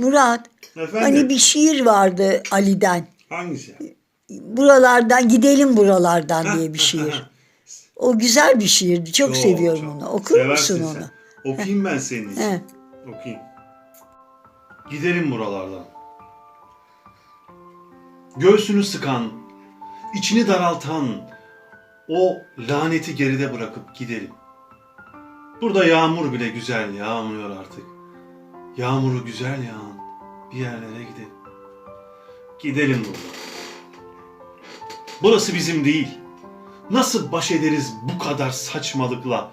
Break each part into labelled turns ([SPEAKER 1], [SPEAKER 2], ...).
[SPEAKER 1] Murat,
[SPEAKER 2] Efendim?
[SPEAKER 1] hani bir şiir vardı Ali'den.
[SPEAKER 2] Hangisi?
[SPEAKER 1] Buralardan gidelim buralardan diye bir şiir. O güzel bir şiirdi. Çok
[SPEAKER 2] Yo,
[SPEAKER 1] seviyorum
[SPEAKER 2] çok.
[SPEAKER 1] onu. Okur
[SPEAKER 2] Seversin
[SPEAKER 1] musun
[SPEAKER 2] sen.
[SPEAKER 1] onu?
[SPEAKER 2] Okuyayım ben senin için.
[SPEAKER 1] He.
[SPEAKER 2] Okuyayım. Gidelim buralardan. Göğsünü sıkan, içini daraltan o laneti geride bırakıp gidelim. Burada yağmur bile güzel yağmıyor artık. Yağmuru güzel yağan bir yerlere gidelim. Gidelim buradan. Burası bizim değil. Nasıl baş ederiz bu kadar saçmalıkla?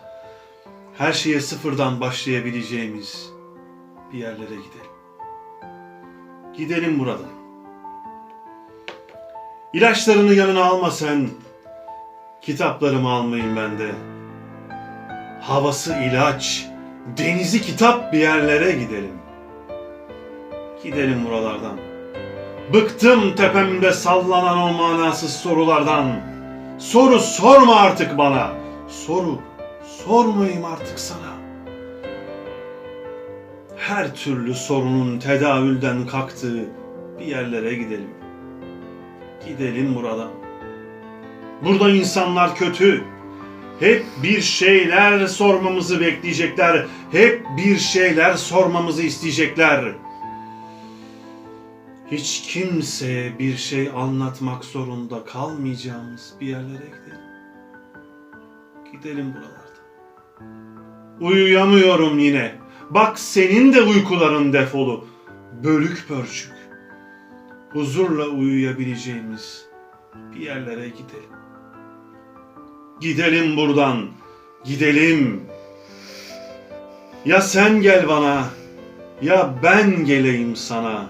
[SPEAKER 2] Her şeye sıfırdan başlayabileceğimiz bir yerlere gidelim. Gidelim buradan. İlaçlarını yanına alma sen. Kitaplarımı almayayım ben de. Havası ilaç, denizi kitap bir yerlere gidelim. Gidelim buralardan. Bıktım tepemde sallanan o manasız sorulardan. Soru sorma artık bana. Soru sormayayım artık sana. Her türlü sorunun tedavülden kalktığı bir yerlere gidelim. Gidelim buradan. Burada insanlar kötü. Hep bir şeyler sormamızı bekleyecekler. Hep bir şeyler sormamızı isteyecekler. Hiç kimseye bir şey anlatmak zorunda kalmayacağımız bir yerlere gidelim. Gidelim buralarda. Uyuyamıyorum yine. Bak senin de uykuların defolu. Bölük pörçük. Huzurla uyuyabileceğimiz bir yerlere gidelim. Gidelim buradan. Gidelim. Ya sen gel bana ya ben geleyim sana.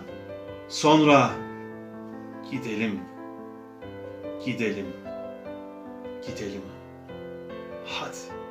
[SPEAKER 2] Sonra gidelim. Gidelim. Gidelim. Hadi.